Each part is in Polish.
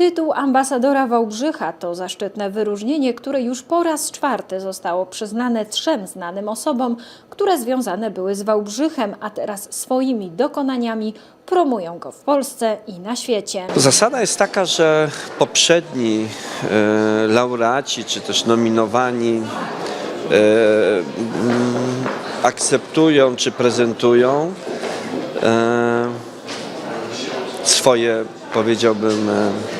Tytuł ambasadora Wałbrzycha to zaszczytne wyróżnienie, które już po raz czwarty zostało przyznane trzem znanym osobom, które związane były z Wałbrzychem, a teraz swoimi dokonaniami promują go w Polsce i na świecie. Zasada jest taka, że poprzedni e, laureaci czy też nominowani e, mm, akceptują czy prezentują e, swoje, powiedziałbym, e,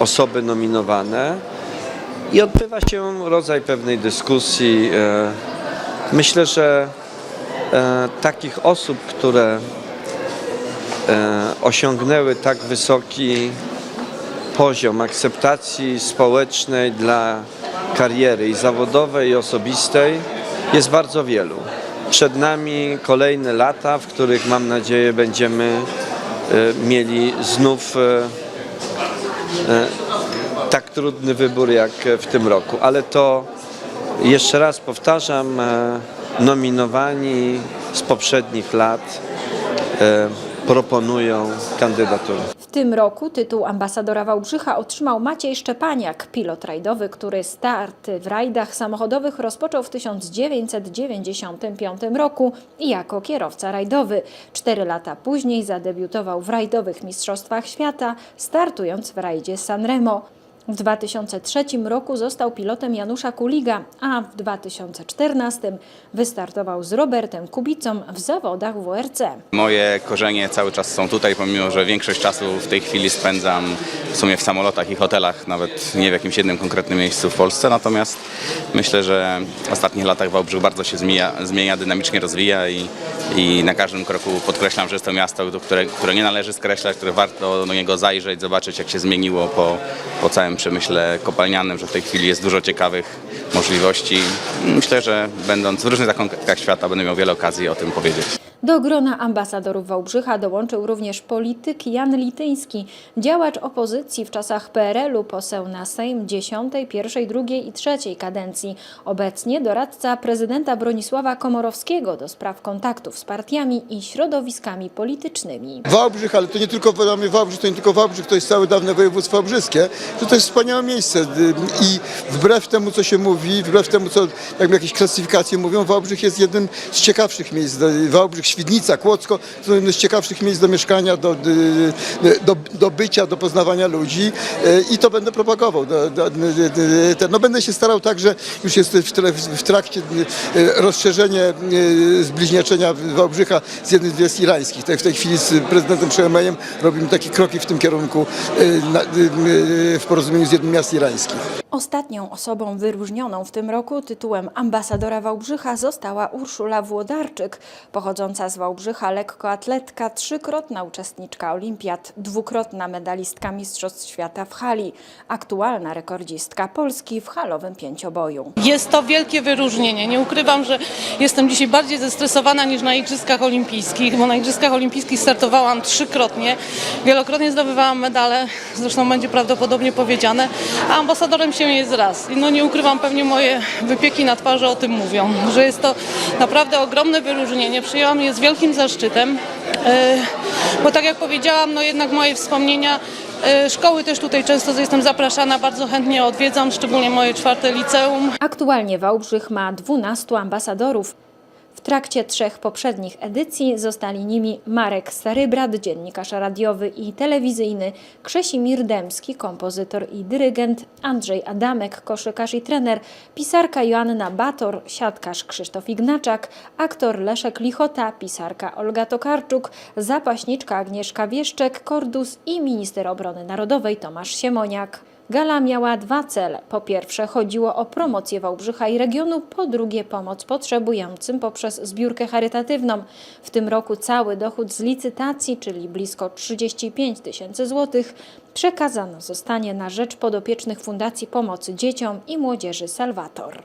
osoby nominowane i odbywa się rodzaj pewnej dyskusji. E, myślę, że e, takich osób, które e, osiągnęły tak wysoki poziom akceptacji społecznej dla kariery i zawodowej, i osobistej jest bardzo wielu. Przed nami kolejne lata, w których mam nadzieję będziemy e, mieli znów e, e, tak trudny wybór jak w tym roku, ale to jeszcze raz powtarzam, e, nominowani z poprzednich lat e, proponują kandydatury. W tym roku tytuł ambasadora Wałbrzycha otrzymał Maciej Szczepaniak, pilot rajdowy, który starty w rajdach samochodowych rozpoczął w 1995 roku jako kierowca rajdowy. Cztery lata później zadebiutował w rajdowych Mistrzostwach Świata, startując w rajdzie Sanremo. W 2003 roku został pilotem Janusza Kuliga, a w 2014 wystartował z Robertem Kubicą w zawodach WRC. Moje korzenie cały czas są tutaj, pomimo że większość czasu w tej chwili spędzam w sumie w samolotach i hotelach, nawet nie w jakimś jednym konkretnym miejscu w Polsce. Natomiast myślę, że w ostatnich latach Wałbrzych bardzo się zmienia, zmienia dynamicznie rozwija i, i na każdym kroku podkreślam, że jest to miasto, które, które nie należy skreślać, które warto do niego zajrzeć, zobaczyć jak się zmieniło po, po całym przemyśle kopalnianym, że w tej chwili jest dużo ciekawych możliwości. Myślę, że będąc w różnych zakątkach świata będę miał wiele okazji o tym powiedzieć. Do grona ambasadorów Wałbrzycha dołączył również polityk Jan Lityński, działacz opozycji w czasach PRL-u, poseł na Sejm 10, 1, 2 i 3 kadencji. Obecnie doradca prezydenta Bronisława Komorowskiego do spraw kontaktów z partiami i środowiskami politycznymi. Wałbrzych, ale to nie tylko Wałbrzych, to nie tylko Wałbrzych, to jest całe dawne województwo wałbrzyskie, że to jest wspaniałe miejsce i wbrew temu, co się mówi, wbrew temu, co jak jakieś klasyfikacje mówią, Wałbrzych jest jednym z ciekawszych miejsc. Wałbrzych, Świdnica, Kłodzko to jedno z ciekawszych miejsc do mieszkania, do, do, do bycia, do poznawania ludzi Y, i to będę propagował. No będę się starał tak, że już jest w, tra- w trakcie y, rozszerzenie y, zbliźniaczenia Wałbrzycha z jednym z miast irańskich. Tak w tej chwili z prezydentem Przemejem robimy takie kroki w tym kierunku y, y, y, w porozumieniu z jednym miast irańskich. Ostatnią osobą wyróżnioną w tym roku tytułem ambasadora Wałbrzycha została Urszula Włodarczyk, pochodząca z Wałbrzycha lekkoatletka, trzykrotna uczestniczka olimpiad, dwukrotna medalistka Mistrzostw Świata w hali, aktualna rekordzistka Polski w halowym pięcioboju. Jest to wielkie wyróżnienie. Nie ukrywam, że jestem dzisiaj bardziej zestresowana niż na Igrzyskach Olimpijskich, bo na Igrzyskach Olimpijskich startowałam trzykrotnie. Wielokrotnie zdobywałam medale, zresztą będzie prawdopodobnie powiedziane, a ambasadorem się jest raz. No nie ukrywam, pewnie moje wypieki na twarzy o tym mówią, że jest to naprawdę ogromne wyróżnienie. Przyjęłam je z wielkim zaszczytem, e, bo tak jak powiedziałam, no jednak moje wspomnienia e, Szkoły też tutaj często jestem zapraszana, bardzo chętnie odwiedzam, szczególnie moje czwarte liceum. Aktualnie Wałbrzych ma 12 ambasadorów. W trakcie trzech poprzednich edycji zostali nimi Marek Starybrat, dziennikarz radiowy i telewizyjny, Krzesimir Dębski, kompozytor i dyrygent, Andrzej Adamek, koszykarz i trener, pisarka Joanna Bator, siatkarz Krzysztof Ignaczak, aktor Leszek Lichota, pisarka Olga Tokarczuk, zapaśniczka Agnieszka Wieszczek, Kordus i minister obrony narodowej Tomasz Siemoniak. Gala miała dwa cele. Po pierwsze chodziło o promocję Wałbrzycha i regionu, po drugie pomoc potrzebującym poprzez zbiórkę charytatywną. W tym roku cały dochód z licytacji, czyli blisko 35 tysięcy złotych, przekazano zostanie na rzecz podopiecznych Fundacji Pomocy Dzieciom i Młodzieży Salwator.